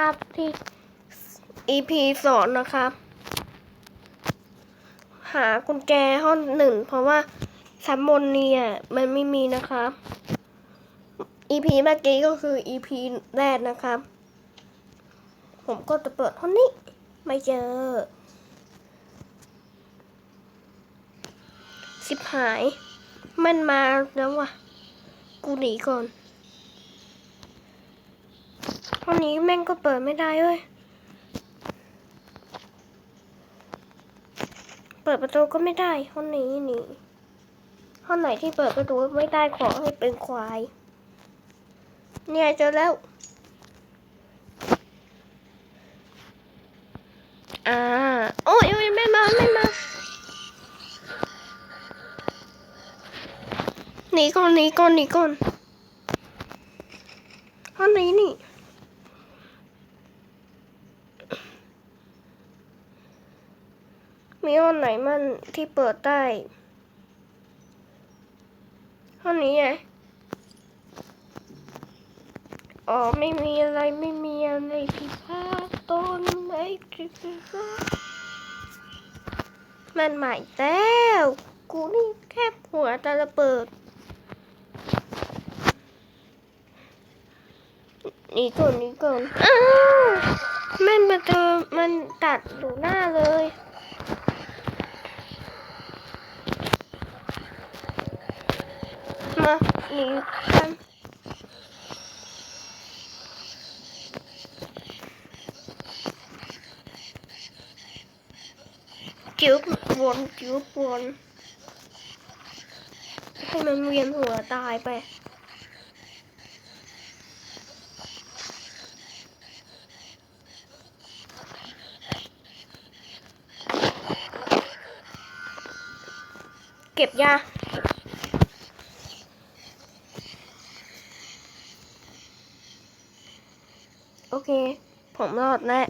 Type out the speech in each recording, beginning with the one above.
ครับที่ EP สองนะครับ หากุญแจห้องหนึ่งเพราะว่าชั้นบนเนี่ยมันไม่มีนะครับ EP เมื่อกี้ก็คือ EP แรกนะครับ ผมก็จะเปิดห้องนี้ ไม่เจอสิบหาย มันมาแล้วว่ะ กูหนีก่อน ห้องนี้แม่งก็เปิดไม่ได้เว้ย เปิดประตูก็ไม่ได้ห้องนี้นี่ ห้องไหนที่เปิดประตูไม่ได้ขอให้เป็นควาย เนี่ยเจอแล้ว อ่า โอ้ยโอ้ยไม่มาไม่มาหนีก่อนหนีก่อนหนีก่อนห้องนี้นี่ มีห้องไหนมันที่เปิดได้ ห้องนี้ไง อ๋อ ไม่มีอะไรไม่มีอะไรผิดพลาต้นไม่ผิดพามันใหม่แล้วกูนี่แค่หัวจะระเบิด นี่ก่อนนี่ก่อนอ้าวม่นมาเจอมันตัดอยู่หน้าเลย มาหนีกันจิ้วนจิ้ววนให้มันเวียนหัวตายไปเก็บยา โอ เค ผมรอดแล้ว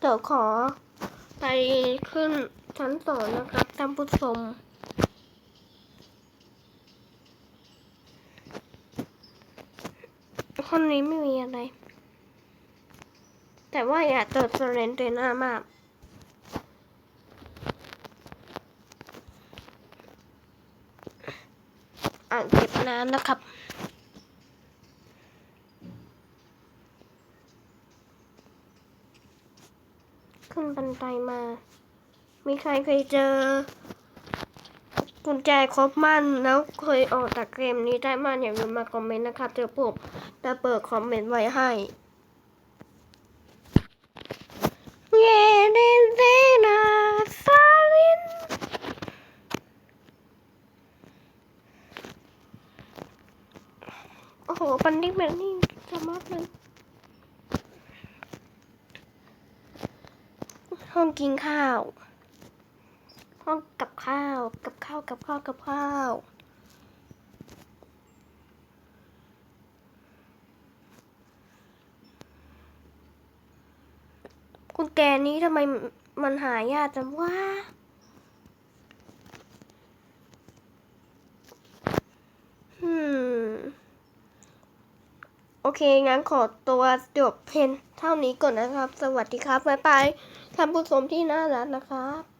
เดี๋ยวขอไปขึ้นชั้นสองนะครับท่านผู้ชมคนนี้ไม่มีอะไร แต่ว่าอยากเจอเซเลนเตน่ามาก อ่างเก็บน้ำนะครับ ขึ้นบันไดมา มีใครเคยเจอ กุญแจครบมั่นแล้วเคยออกจากเกมนี้ได้มั่นอย่าลืมมาคอมเมนต์นะครับเจอผมจะเปิดคอมเมนต์ไว้ให้ เย้เดนเดนาซาลิน โอ้โหปันดิ้งแบบนี้จะมากเลยห้องกินข้าว ห้องกับข้าว กับข้าว กับข้าว กับข้าวคุณแกนี้ทำไมมันหายากจังวะอืม โอ เค งั้นขอตัวจบเพนเท่านี้ก่อนนะครับ สวัสดีครับบ๊ายบายท่านผู้ชมที่น่ารักนะครับ